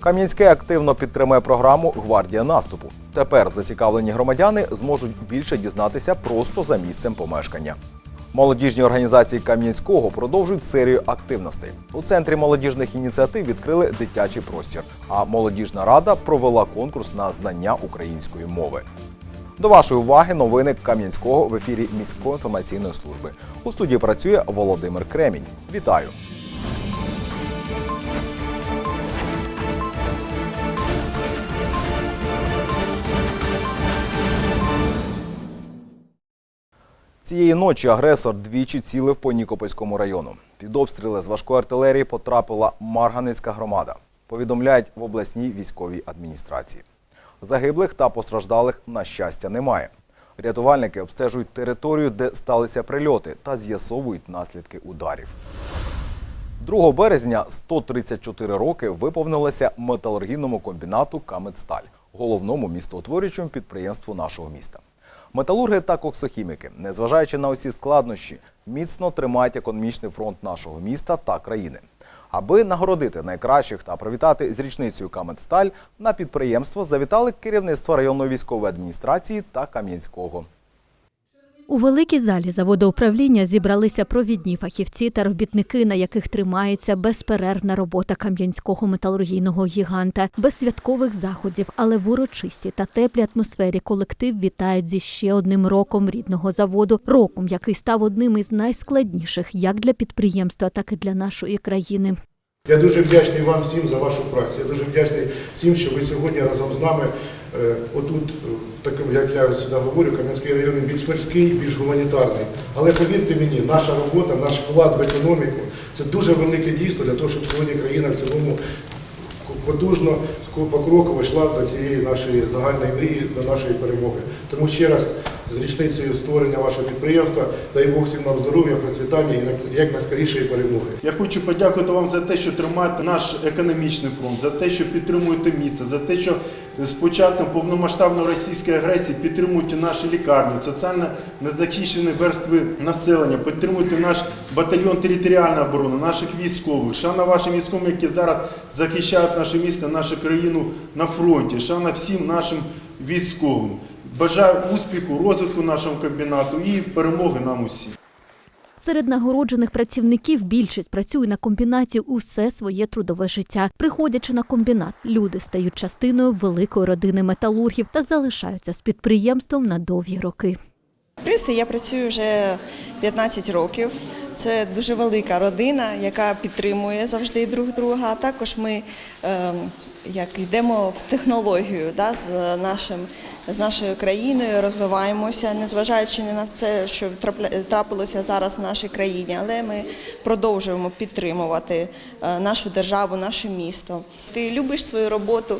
Кам'янське активно підтримує програму Гвардія наступу. Тепер зацікавлені громадяни зможуть більше дізнатися просто за місцем помешкання. Молодіжні організації Кам'янського продовжують серію активностей. У центрі молодіжних ініціатив відкрили дитячий простір, а молодіжна рада провела конкурс на знання української мови. До вашої уваги новини Кам'янського в ефірі міської інформаційної служби. У студії працює Володимир Кремінь. Вітаю! Цієї ночі агресор двічі цілив по Нікопольському району. Під обстріли з важкої артилерії потрапила Марганицька громада. Повідомляють в обласній військовій адміністрації. Загиблих та постраждалих, на щастя, немає. Рятувальники обстежують територію, де сталися прильоти, та з'ясовують наслідки ударів. 2 березня 134 роки виповнилося металургійному комбінату Камедсталь, головному містоутворюючому підприємству нашого міста. Металурги та коксохіміки, незважаючи на усі складнощі, міцно тримають економічний фронт нашого міста та країни. Аби нагородити найкращих та привітати з річницею Камедсталь, на підприємство завітали керівництво районної військової адміністрації та Кам'янського. У великій залі заводоуправління зібралися провідні фахівці та робітники, на яких тримається безперервна робота кам'янського металургійного гіганта, без святкових заходів, але в урочистій та теплій атмосфері колектив вітають зі ще одним роком рідного заводу, роком, який став одним із найскладніших як для підприємства, так і для нашої країни. Я дуже вдячний вам всім за вашу працю. Я дуже вдячний всім, що ви сьогодні разом з нами отут, е, в такому, як я сюди говорю, Кам'янський район більш мирський, більш гуманітарний. Але повірте мені, наша робота, наш вклад в економіку це дуже велике дійство для того, щоб сьогодні країна в цілому потужно, покроково йшла до цієї нашої загальної мрії, до нашої перемоги. Тому ще раз з річницею створення вашого підприємства, дай Бог всім нам здоров'я, процвітання і як найскорішої перемоги. Я хочу подякувати вам за те, що тримаєте наш економічний фронт, за те, що підтримуєте місто, за те, що з початком повномасштабної російської агресії підтримуєте наші лікарні, соціально незахищені верстви населення, підтримуєте наш батальйон територіальної оборони, наших військових. Шана вашим військовим, які зараз захищають наше місто, нашу країну на фронті. Шана всім нашим військовим. Бажаю успіху, розвитку нашому комбінату і перемоги нам усім. Серед нагороджених працівників більшість працює на комбінаті усе своє трудове життя. Приходячи на комбінат, люди стають частиною великої родини металургів та залишаються з підприємством на довгі роки. Приси я працюю вже 15 років. Це дуже велика родина, яка підтримує завжди друг друга. А також ми е, як йдемо в технологію да, з нашим з нашою країною, розвиваємося, незважаючи не на це, що трапилося зараз в нашій країні, але ми продовжуємо підтримувати е, нашу державу, наше місто. Ти любиш свою роботу.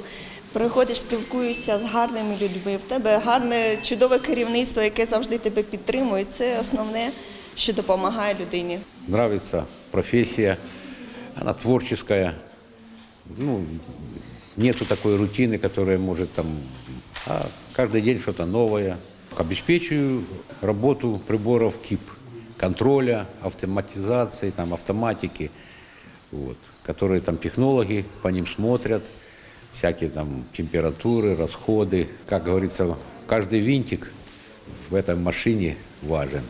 Приходиш, спілкуєшся з гарними людьми. В тебе гарне, чудове керівництво, яке завжди тебе підтримує. Це основне, що допомагає людині. нравится профессия, она творческая. Ну, нету такой рутины, которая может там, а каждый день что-то новое. Обеспечиваю работу приборов КИП, контроля, автоматизации, там, автоматики, вот, которые там технологи по ним смотрят, всякие там температуры, расходы. Как говорится, каждый винтик в этой машине важен.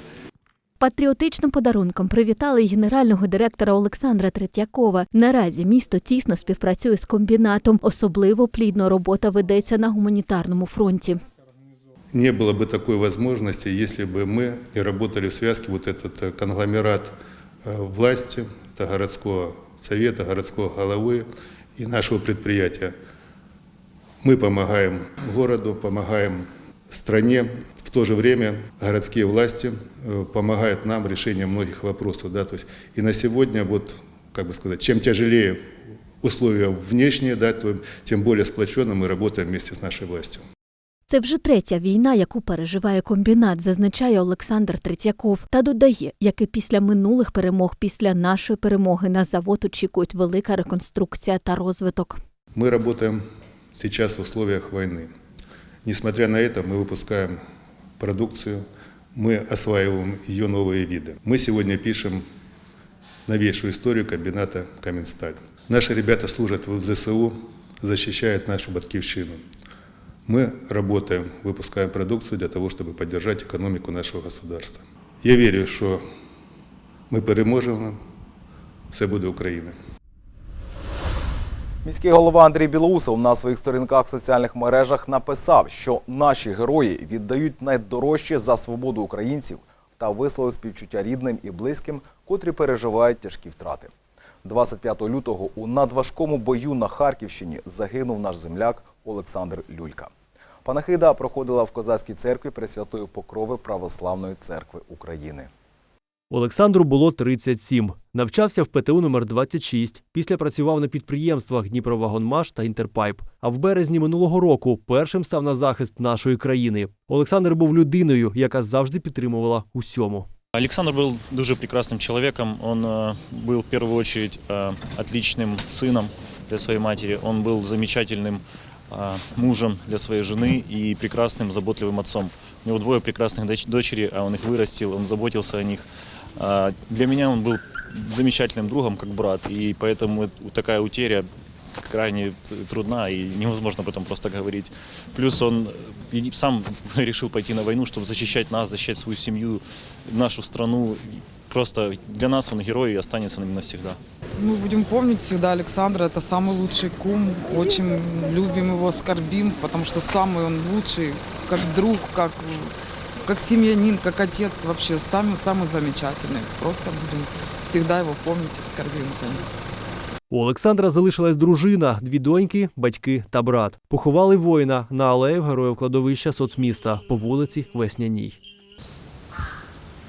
Патріотичним подарунком привітали й генерального директора Олександра Третьякова. Наразі місто тісно співпрацює з комбінатом. Особливо плідно робота ведеться на гуманітарному фронті. Не было бы такой возможности, если бы мы не работали в связке, вот этот э, конгломерат э, власти, это городского совета, городского головы и нашего предприятия. Мы помогаем городу, помогаем стране. В то же время городские власти э, помогают нам в решении многих вопросов. Да? То есть и на сегодня, вот, как бы сказать, чем тяжелее условия внешние, да, то тем более сплоченно мы работаем вместе с нашей властью. Це вже третя війна, яку переживає комбінат, зазначає Олександр Третьяков. Та додає, як і після минулих перемог, після нашої перемоги на завод очікують велика реконструкція та розвиток. Мы работаем сейчас в условиях войны. Несмотря на это, мы выпускаем продукцию, мы осваиваем ее новые виды. Мы сегодня пишем новейшую историю комбината «Каменсталь». Наши ребята служат в ЗСУ, защищают нашу батькивщину. Мы работаем, выпускаем продукцию для того, чтобы поддержать экономику нашего государства. Я верю, що ми переможемо, все буде Україна. Міський голова Андрій Білоусов на своїх сторінках в соціальних мережах написав, що наші герої віддають найдорожче за свободу українців та висловив співчуття рідним і близьким, котрі переживають тяжкі втрати. 25 лютого у надважкому бою на Харківщині загинув наш земляк Олександр Люлька. Панахида проходила в козацькій церкві Пресвятої Покрови Православної церкви України. Олександру було 37. Навчався в ПТУ номер 26 Після працював на підприємствах Дніпровагонмаш та Інтерпайп. А в березні минулого року першим став на захист нашої країни. Олександр був людиною, яка завжди підтримувала усьому. Александр был дуже прекрасным человеком. Он э, был в первую очередь э, отличным сыном для своей матери. Он был замечательным э, мужем для своей жены и прекрасным заботливым отцом. У него двое прекрасных доч- дочери, а он их вырастил, он заботился о них. А Для меня он был замечательным другом, как брат, и поэтому это- такая утеря крайне трудна и невозможно об этом просто говорить. Плюс он э, сам решил пойти на войну, чтобы защищать нас, защищать свою семью, нашу страну. Просто для нас он герой и останется нами навсегда. Мы будем помнить всегда Александра. Это самый лучший кум. Очень любим его, скорбим, потому что самый он лучший, как друг, как, как семьянин, как отец. Вообще самый-самый замечательный. Просто будем всегда его помнить и скорбим за ним. У Олександра залишилась дружина, дві доньки, батьки та брат. Поховали воїна на алеї героїв кладовища соцміста по вулиці Весняній.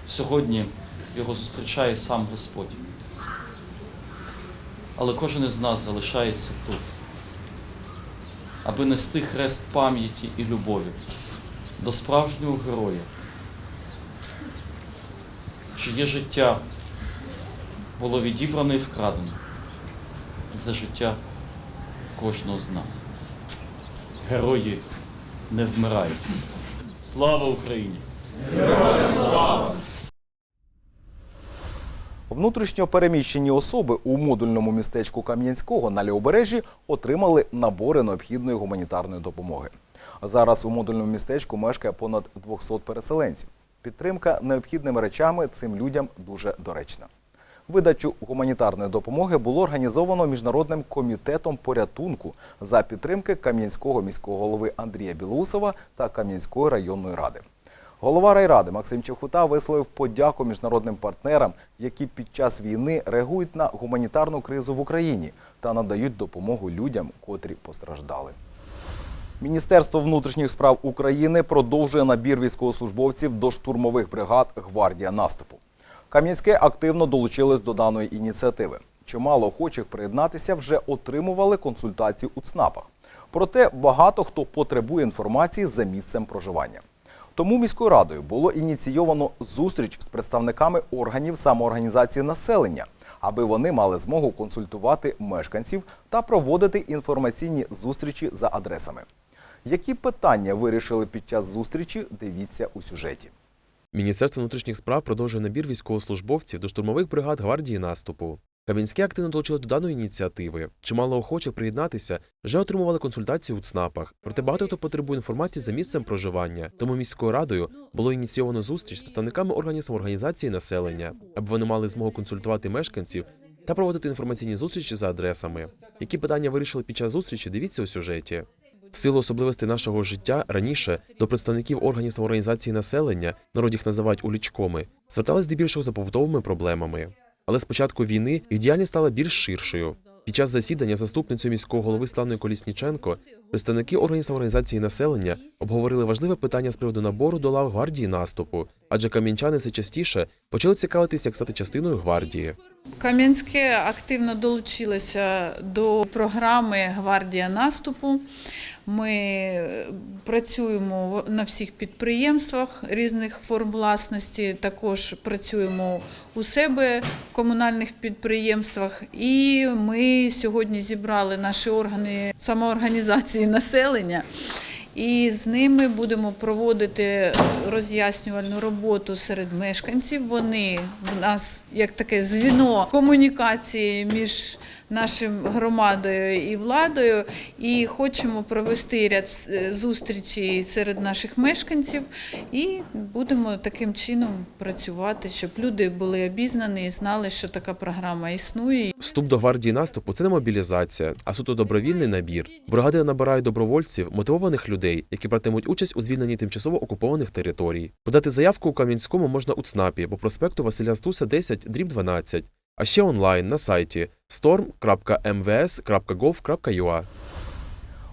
Сьогодні його зустрічає сам Господь. Але кожен із нас залишається тут, аби нести хрест пам'яті і любові до справжнього героя, чиє життя було відібране і вкрадено за життя кожного з нас. Герої не вмирають. Слава Україні! Внутрішньо переміщені особи у модульному містечку Кам'янського на Лівобережжі отримали набори необхідної гуманітарної допомоги. Зараз у модульному містечку мешкає понад 200 переселенців. Підтримка необхідними речами цим людям дуже доречна. Видачу гуманітарної допомоги було організовано міжнародним комітетом порятунку за підтримки Кам'янського міського голови Андрія Білоусова та Кам'янської районної ради. Голова райради Максим Чехута висловив подяку міжнародним партнерам, які під час війни реагують на гуманітарну кризу в Україні та надають допомогу людям, котрі постраждали. Міністерство внутрішніх справ України продовжує набір військовослужбовців до штурмових бригад Гвардія наступу. Кам'янське активно долучилось до даної ініціативи. Чимало охочих приєднатися вже отримували консультації у ЦНАПах. Проте багато хто потребує інформації за місцем проживання. Тому міською радою було ініційовано зустріч з представниками органів самоорганізації населення, аби вони мали змогу консультувати мешканців та проводити інформаційні зустрічі за адресами. Які питання вирішили під час зустрічі, дивіться у сюжеті. Міністерство внутрішніх справ продовжує набір військовослужбовців до штурмових бригад гвардії наступу. Кам'янське активно долучило до даної ініціативи. Чимало охочих приєднатися вже отримували консультації у ЦНАПах. Проте багато хто потребує інформації за місцем проживання. Тому міською радою було ініційовано зустріч з представниками органів самоорганізації населення, аби вони мали змогу консультувати мешканців та проводити інформаційні зустрічі за адресами. Які питання вирішили під час зустрічі? Дивіться у сюжеті. В силу особливостей нашого життя раніше до представників органів самоорганізації населення, народі їх називають улічкоми, звертались здебільшого за побутовими проблемами. Але з початку війни їх діяльність стала більш ширшою. Під час засідання заступницею міського голови Славної Колісніченко представники органів самоорганізації населення обговорили важливе питання з приводу набору до лав гвардії наступу, адже кам'янчани все частіше почали цікавитися, як стати частиною гвардії. Кам'янське активно долучилося до програми Гвардія наступу. Ми е, працюємо на всіх підприємствах різних форм власності. Також працюємо у себе в комунальних підприємствах. І ми сьогодні зібрали наші органи самоорганізації населення. І з ними будемо проводити роз'яснювальну роботу серед мешканців. Вони в нас як таке звіно комунікації між нашим громадою і владою, і хочемо провести ряд е, зустрічей серед наших мешканців, і будемо таким чином працювати, щоб люди були обізнані і знали, що така програма існує. Вступ до гвардії наступу це не мобілізація, а суто добровільний набір. Бригади набирають добровольців, мотивованих людей, які братимуть участь у звільненні тимчасово окупованих територій. Подати заявку у Кам'янському можна у ЦНАПі по проспекту Василя Стуса 10 дріб 12, а ще онлайн на сайті storm.mvs.gov.ua.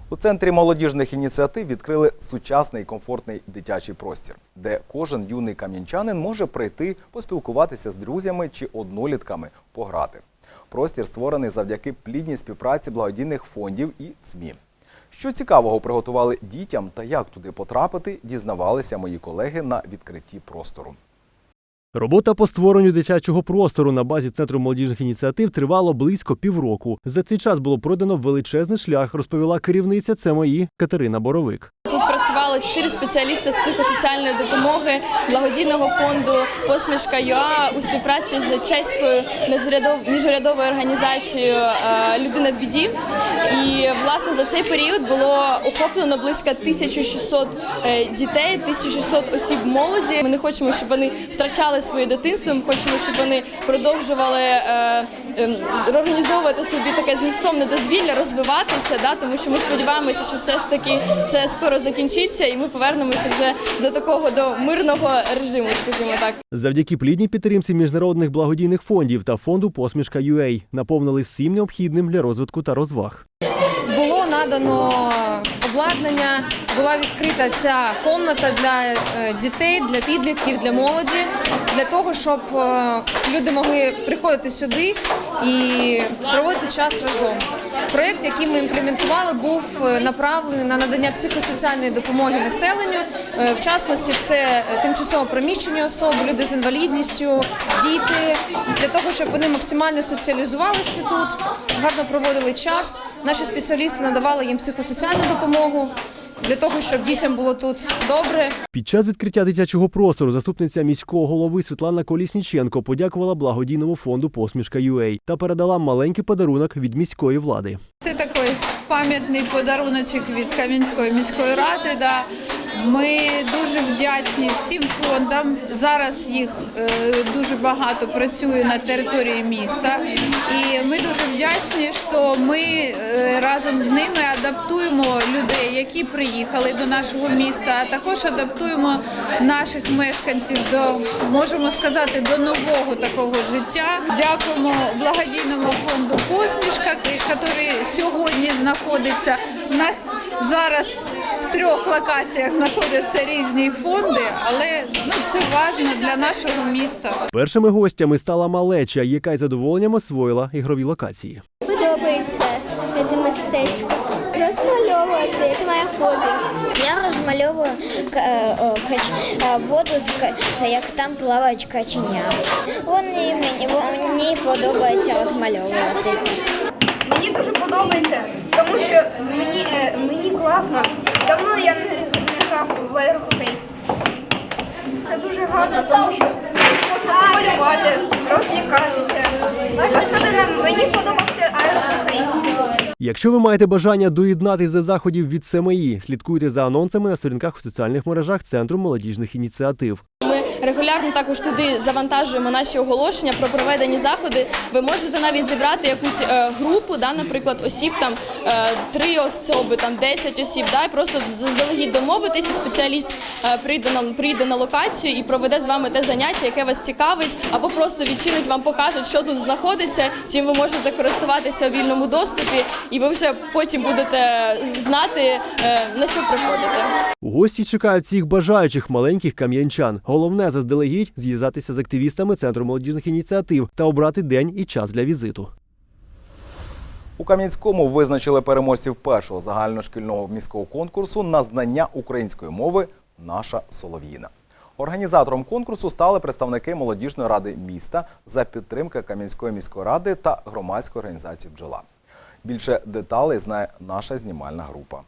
У центрі молодіжних ініціатив відкрили сучасний комфортний дитячий простір, де кожен юний кам'янчанин може прийти, поспілкуватися з друзями чи однолітками, пограти. Простір створений завдяки плідній співпраці благодійних фондів і ЦМІ. Що цікавого приготували дітям та як туди потрапити, дізнавалися мої колеги на відкритті простору. Робота по створенню дитячого простору на базі центру молодіжних ініціатив тривало близько півроку. За цей час було пройдено величезний шлях, розповіла керівниця ЦМІ Катерина Боровик. Тут працювали чотири спеціалісти з психосоціальної допомоги благодійного фонду Посмішка ЮА у співпраці з чеською міжурядовою організацією е, Людина в біді. І власне за цей період було охоплено близько 1600 е, дітей, 1600 осіб молоді. Ми не хочемо, щоб вони втрачали своє дитинство. Ми хочемо, щоб вони продовжували е, організовувати собі таке змістовне дозвілля, розвиватися, да, тому що ми сподіваємося, що все ж таки це скоро закінчиться, і ми повернемося вже до такого до мирного режиму, скажімо так. Завдяки плідній підтримці міжнародних благодійних фондів та фонду Посмішка UA наповнили всім необхідним для розвитку та розваг. було надано обладнання, була відкрита ця комната для е, дітей, для підлітків, для молоді, для того, щоб е, люди могли приходити сюди і проводити час разом. Проєкт, який ми імплементували, був е, направлений на надання психосоціальної допомоги населенню. В частності, це тимчасово приміщені особи, люди з інвалідністю, діти, для того, щоб вони максимально соціалізувалися тут, гарно проводили час. Наші спеціалісти надавали їм психосоціальну допомогу для того, щоб дітям було тут добре. Під час відкриття дитячого простору заступниця міського голови Світлана Колісніченко подякувала благодійному фонду Посмішка UA та передала маленький подарунок від міської влади. Це такий пам'ятний подаруночок від Кам'янської міської ради. Да. Ми дуже вдячні всім фондам. Зараз їх е, дуже багато працює на території міста. І ми дуже вдячні, що ми е, разом з ними адаптуємо людей, які приїхали до нашого міста, а також адаптуємо наших мешканців до, можемо сказати, до нового такого життя. Дякуємо благодійному фонду Посмішка, який сьогодні знаходиться. У нас зараз в трьох локаціях знаходяться різні фонди, але ну це важливо для нашого міста. Першими гостями стала малеча, яка із задоволенням освоїла ігрові локації. Подобається це мистечко. Розмальовувати це моє хобі. Я розмальовую е, кач- е, воду, з ка- як там плавають каченя. Вони мені, мені подобається розмальовувати. Мені дуже подобається, тому що мені, е, мені класно. Давно я не, грав в аерохокей. Це дуже гарно, тому що можна малювати, розлікатися. Особливо мені подобався аерохокей. Якщо ви маєте бажання доєднатися до заходів від СМІ, слідкуйте за анонсами на сторінках у соціальних мережах Центру молодіжних ініціатив. Регулярно також туди завантажуємо наші оголошення про проведені заходи. Ви можете навіть зібрати якусь е, групу, да, наприклад, осіб там е, три особи, там 10 осіб, да, і просто заздалегідь домовитися. Спеціаліст е, прийде на прийде на локацію і проведе з вами те заняття, яке вас цікавить, або просто відчинить вам, покаже, що тут знаходиться, чим ви можете користуватися у вільному доступі, і ви вже потім будете знати на що приходите. У гості чекають всіх бажаючих маленьких кам'янчан. Головне заздалегідь зв'язатися з активістами Центру молодіжних ініціатив та обрати день і час для візиту. У Кам'янському визначили переможців першого загальношкільного міського конкурсу на знання української мови Наша Солов'їна. Організатором конкурсу стали представники молодіжної ради міста за підтримки Кам'янської міської ради та громадської організації Бджола. Більше деталей знає наша знімальна група.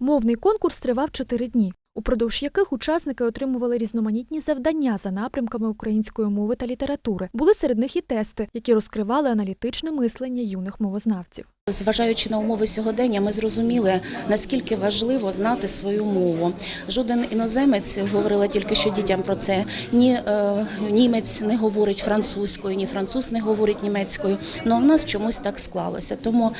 Мовний конкурс тривав чотири дні. Упродовж яких учасники отримували різноманітні завдання за напрямками української мови та літератури. Були серед них і тести, які розкривали аналітичне мислення юних мовознавців. Зважаючи на умови сьогодення, ми зрозуміли, наскільки важливо знати свою мову. Жоден іноземець говорила тільки що дітям про це. Ні е, німець не говорить французькою, ні француз не говорить німецькою. Ну в нас чомусь так склалося. Тому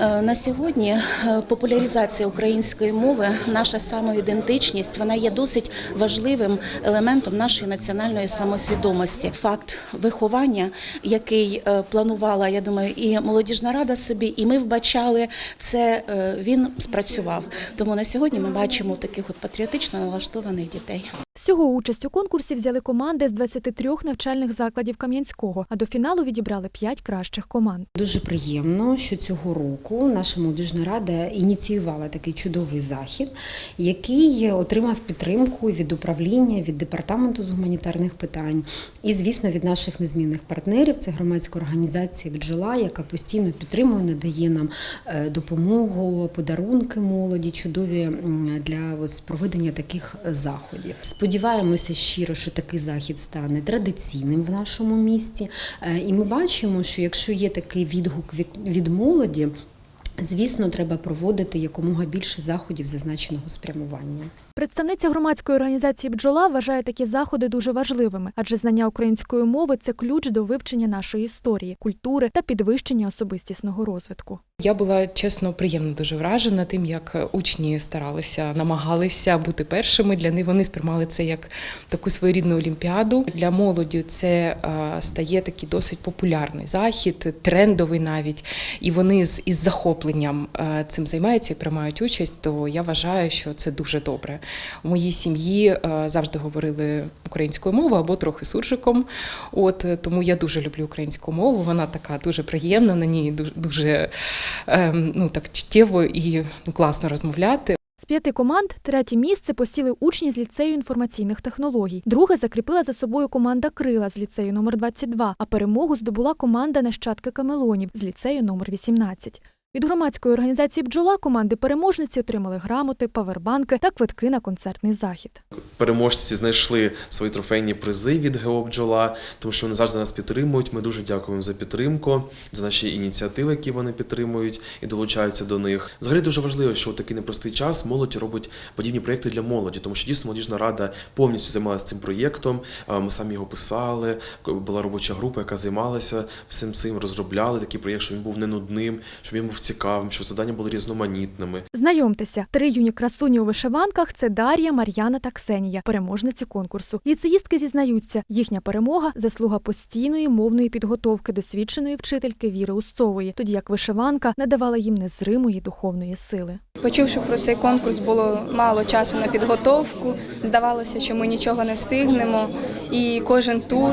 е, на сьогодні е, популяризація української мови, наша самоідентичність, вона є досить важливим елементом нашої національної самосвідомості. Факт виховання, який планувала, я думаю, і молодіжна рада собі, і ми вбачали це. е, Він спрацював. Тому на сьогодні ми бачимо таких от патріотично налаштованих дітей. Всього участь у конкурсі взяли команди з 23 навчальних закладів Кам'янського, а до фіналу відібрали 5 кращих команд. Дуже приємно, що цього року наша молодіжна рада ініціювала такий чудовий захід, який отримав підтримку від управління, від департаменту з гуманітарних питань і, звісно, від наших незмінних партнерів. Це громадська організація бджола, яка постійно підтримує, надає нам е, допомогу, подарунки молоді, чудові для ось, проведення таких заходів. Сподіваємося щиро, що такий захід стане традиційним в нашому місті. Е, І ми бачимо, що якщо є такий відгук від- від молоді, звісно, треба проводити якомога більше заходів зазначеного спрямування. Представниця громадської організації бджола вважає такі заходи дуже важливими, адже знання української мови це ключ до вивчення нашої історії, культури та підвищення особистісного розвитку. Я була чесно приємно дуже вражена тим, як учні старалися, намагалися бути першими. Для них вони сприймали це як таку своєрідну олімпіаду. Для молоді це е, стає такий досить популярний захід, трендовий навіть. І вони з із захопленням е, цим займаються і приймають участь. То я вважаю, що це дуже добре. У моїй сім'ї е, завжди говорили українською мовою або трохи суржиком. От тому я дуже люблю українську мову. Вона така дуже приємна, на ній дуже дуже ну так чуттєво і класно розмовляти. З п'яти команд третє місце посіли учні з ліцею інформаційних технологій. Друге закріпила за собою команда Крила з ліцею номер 22, а перемогу здобула команда Нащадки Камелонів з ліцею номер 18. Від громадської організації бджола команди переможниці отримали грамоти, павербанки та квитки на концертний захід. Переможці знайшли свої трофейні призи від ГО «Бджола», тому що вони завжди нас підтримують. Ми дуже дякуємо за підтримку, за наші ініціативи, які вони підтримують і долучаються до них. Взагалі дуже важливо, що в такий непростий час молодь робить подібні проєкти для молоді, тому що дійсно молодіжна рада повністю займалася цим проєктом. Ми самі його писали. Була робоча група, яка займалася всім цим, розробляли такий проєкт, щоб він був не нудним, щоб він був цікавим, щоб завдання були різноманітними. Знайомтеся, три юні красуні у вишиванках це Дар'я, Мар'яна та Ксенія, переможниці конкурсу. Ліцеїстки зізнаються, їхня перемога заслуга постійної мовної підготовки досвідченої вчительки Віри Усцової, тоді як вишиванка надавала їм незримої духовної сили. Почувши про цей конкурс, було мало часу на підготовку. Здавалося, що ми нічого не встигнемо. І кожен тур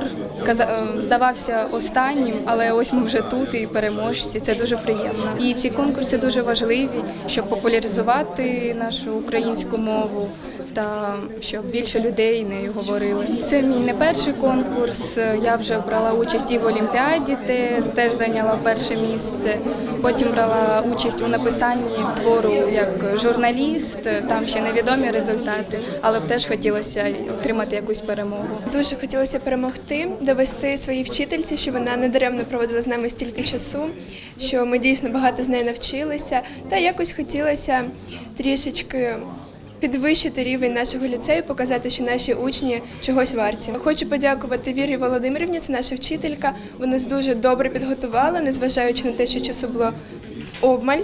е, здавався останнім, але ось ми вже тут і переможці. Це дуже приємно. І ці конкурси дуже важливі, щоб популяризувати нашу українську мову та щоб більше людей нею говорили. Це мій не перший конкурс. Я вже брала участь і в Олімпіаді, де теж зайняла перше місце. Потім брала участь у написанні твору як журналіст. Там ще невідомі результати, але теж хотілося отримати якусь перемогу. Дуже хотілося перемогти, довести своїй вчительці, що вона не даремно проводила з нами стільки часу, що ми дійсно багато з нею навчилися, та якось хотілося трішечки підвищити рівень нашого ліцею, показати, що наші учні чогось варті. Хочу подякувати Вірі Володимирівні, це наша вчителька. Вона нас дуже добре підготувала, незважаючи на те, що часу було обмаль.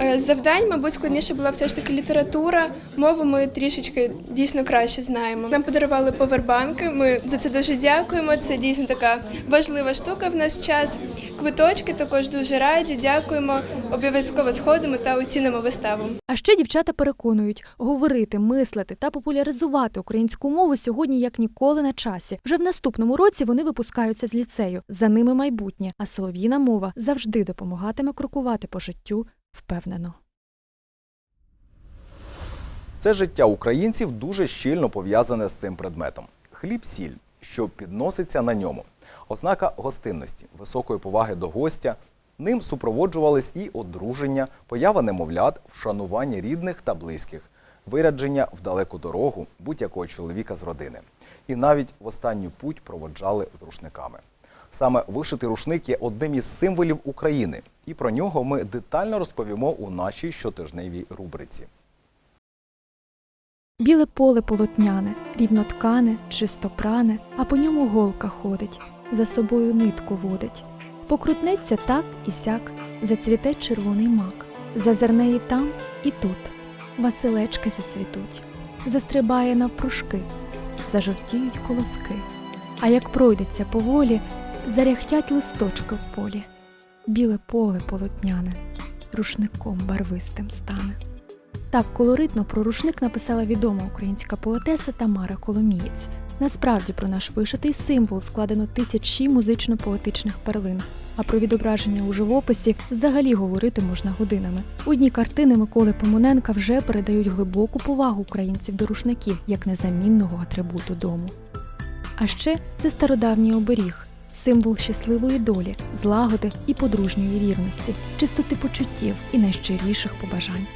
Е, Завдань, мабуть, складніше була все ж таки література. Мову ми трішечки дійсно краще знаємо. Нам подарували повербанки. Ми за це дуже дякуємо. Це дійсно така важлива штука в наш час. Квиточки також дуже раді. Дякуємо. Обов'язково сходимо та оцінимо виставу. А ще дівчата переконують, говорити, мислити та популяризувати українську мову сьогодні як ніколи на часі. Вже в наступному році вони випускаються з ліцею. За ними майбутнє, а солов'їна мова завжди допомагатиме крокувати по життю впевнено. Все життя українців дуже щільно пов'язане з цим предметом. Хліб-сіль, що підноситься на ньому. Ознака гостинності, високої поваги до гостя. Ним супроводжувались і одруження, поява немовлят, вшанування рідних та близьких. вирядження в далеку дорогу будь-якого чоловіка з родини. І навіть в останню путь проводжали з рушниками. Саме вишитий рушник є одним із символів України, і про нього ми детально розповімо у нашій щотижневій рубриці. Біле поле полотняне, рівноткане, чистопране, а по ньому голка ходить, за собою нитку водить. Покрутнеться так і сяк, зацвіте червоний мак, зазирне і там, і тут, василечки зацвітуть, застрибає навпрушки, зажовтіють колоски. А як пройдеться поволі, заряхтять листочки в полі. Біле поле полотняне, рушником барвистим стане. Так колоритно про рушник написала відома українська поетеса Тамара Коломієць. Насправді про наш вишитий символ складено тисячі музично-поетичних перлин. А про відображення у живописі взагалі говорити можна годинами. Одні картини Миколи Помоненка вже передають глибоку повагу українців до рушників як незамінного атрибуту дому. А ще це стародавній оберіг, символ щасливої долі, злагоди і подружньої вірності, чистоти почуттів і найщиріших побажань.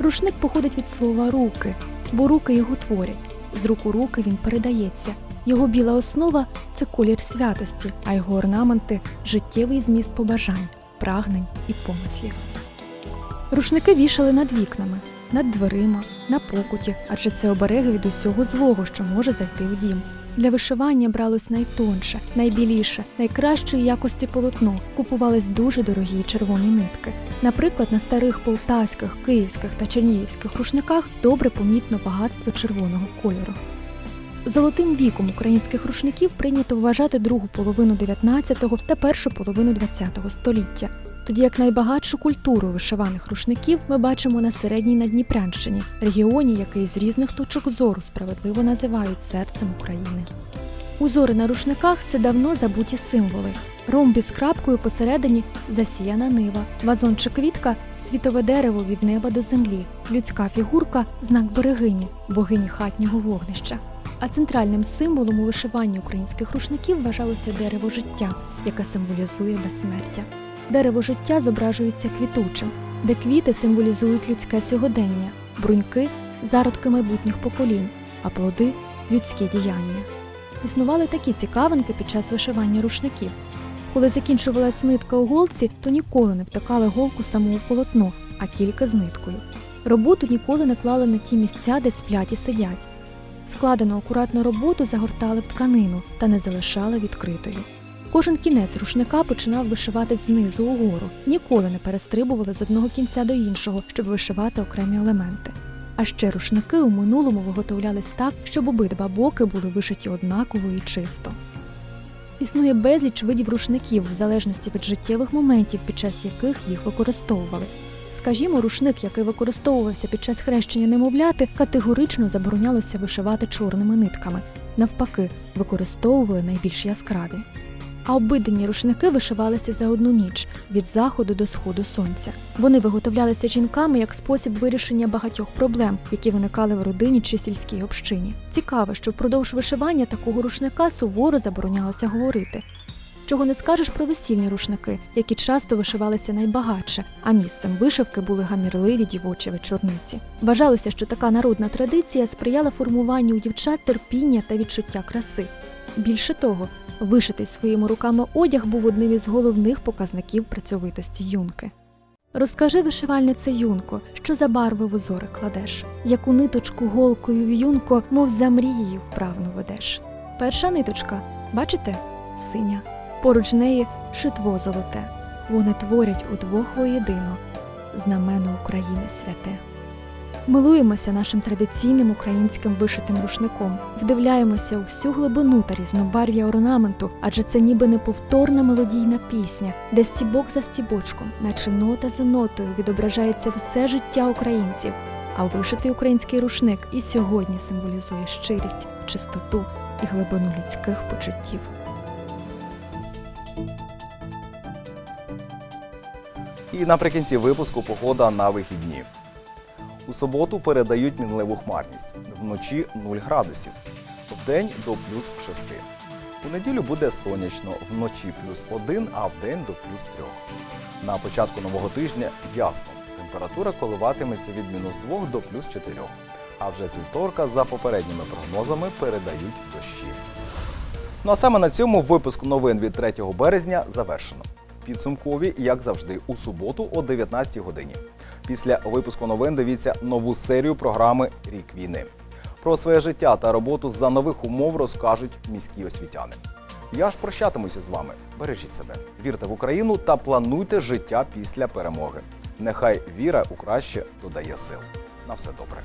Рушник походить від слова руки, бо руки його творять. З рук у руки він передається. Його біла основа це колір святості, а його орнаменти життєвий зміст побажань, прагнень і помислів. Рушники вішали над вікнами, над дверима, на покуті, адже це обереги від усього злого, що може зайти в дім. Для вишивання бралось найтонше, найбіліше, найкращої якості полотно. Купувались дуже дорогі червоні нитки. Наприклад, на старих полтавських, київських та чернігівських рушниках добре помітно багатство червоного кольору. Золотим віком українських рушників прийнято вважати другу половину 19-го та першу половину 20-го століття. Тоді як найбагатшу культуру вишиваних рушників ми бачимо на середній Надніпрянщині, регіоні, який з різних точок зору справедливо називають серцем України. Узори на рушниках це давно забуті символи. Ромбі з крапкою посередині засіяна нива, вазон квітка світове дерево від неба до землі, людська фігурка знак берегині, богині хатнього вогнища. А центральним символом у вишиванні українських рушників вважалося дерево життя, яке символізує безсмертя. Дерево життя зображується квітучим, де квіти символізують людське сьогодення, бруньки зародки майбутніх поколінь, а плоди людські діяння. Існували такі цікавинки під час вишивання рушників. Коли закінчувалась нитка у голці, то ніколи не втикали голку саму у полотно, а тільки з ниткою. Роботу ніколи не клали на ті місця, де сплять і сидять. Складену акуратну роботу загортали в тканину та не залишали відкритою. Кожен кінець рушника починав вишиватись знизу угору, ніколи не перестрибували з одного кінця до іншого, щоб вишивати окремі елементи. А ще рушники у минулому виготовлялись так, щоб обидва боки були вишиті однаково і чисто. Існує безліч видів рушників в залежності від життєвих моментів, під час яких їх використовували. Скажімо, рушник, який використовувався під час хрещення немовляти, категорично заборонялося вишивати чорними нитками. Навпаки, використовували найбільш яскраві. А обидені рушники вишивалися за одну ніч від заходу до сходу сонця. Вони виготовлялися жінками як спосіб вирішення багатьох проблем, які виникали в родині чи сільській общині. Цікаво, що впродовж вишивання такого рушника суворо заборонялося говорити. Чого не скажеш про весільні рушники, які часто вишивалися найбагатше, а місцем вишивки були гамірливі дівочі вечорниці. Вважалося, що така народна традиція сприяла формуванню у дівчат терпіння та відчуття краси. Більше того, вишитий своїми руками одяг був одним із головних показників працьовитості юнки. Розкажи, вишивальнице юнко, що за барви в узори кладеш, яку ниточку голкою в'юнко, мов за мрією вправно ведеш. Перша ниточка, бачите, синя. Поруч неї шитво золоте. Вони творять удвох воєдино знамено України святе. Милуємося нашим традиційним українським вишитим рушником, вдивляємося у всю глибину та різнобарв'я орнаменту, адже це ніби неповторна мелодійна пісня, де стібок за стібочком, наче нота за нотою, відображається все життя українців. А вишитий український рушник і сьогодні символізує щирість, чистоту і глибину людських почуттів. І наприкінці випуску погода на вихідні. У суботу передають мінливу хмарність. Вночі 0 градусів. Вдень до плюс 6. У неділю буде сонячно, вночі плюс 1, а вдень до плюс 3. На початку нового тижня ясно. Температура коливатиметься від мінус 2 до плюс 4. А вже з вівторка, за попередніми прогнозами, передають дощі. Ну а саме на цьому випуск новин від 3 березня завершено. Підсумкові, як завжди, у суботу о 19 годині. Після випуску новин дивіться нову серію програми Рік війни. Про своє життя та роботу за нових умов розкажуть міські освітяни. Я ж прощатимуся з вами. Бережіть себе, вірте в Україну та плануйте життя після перемоги. Нехай віра у краще додає сил. На все добре.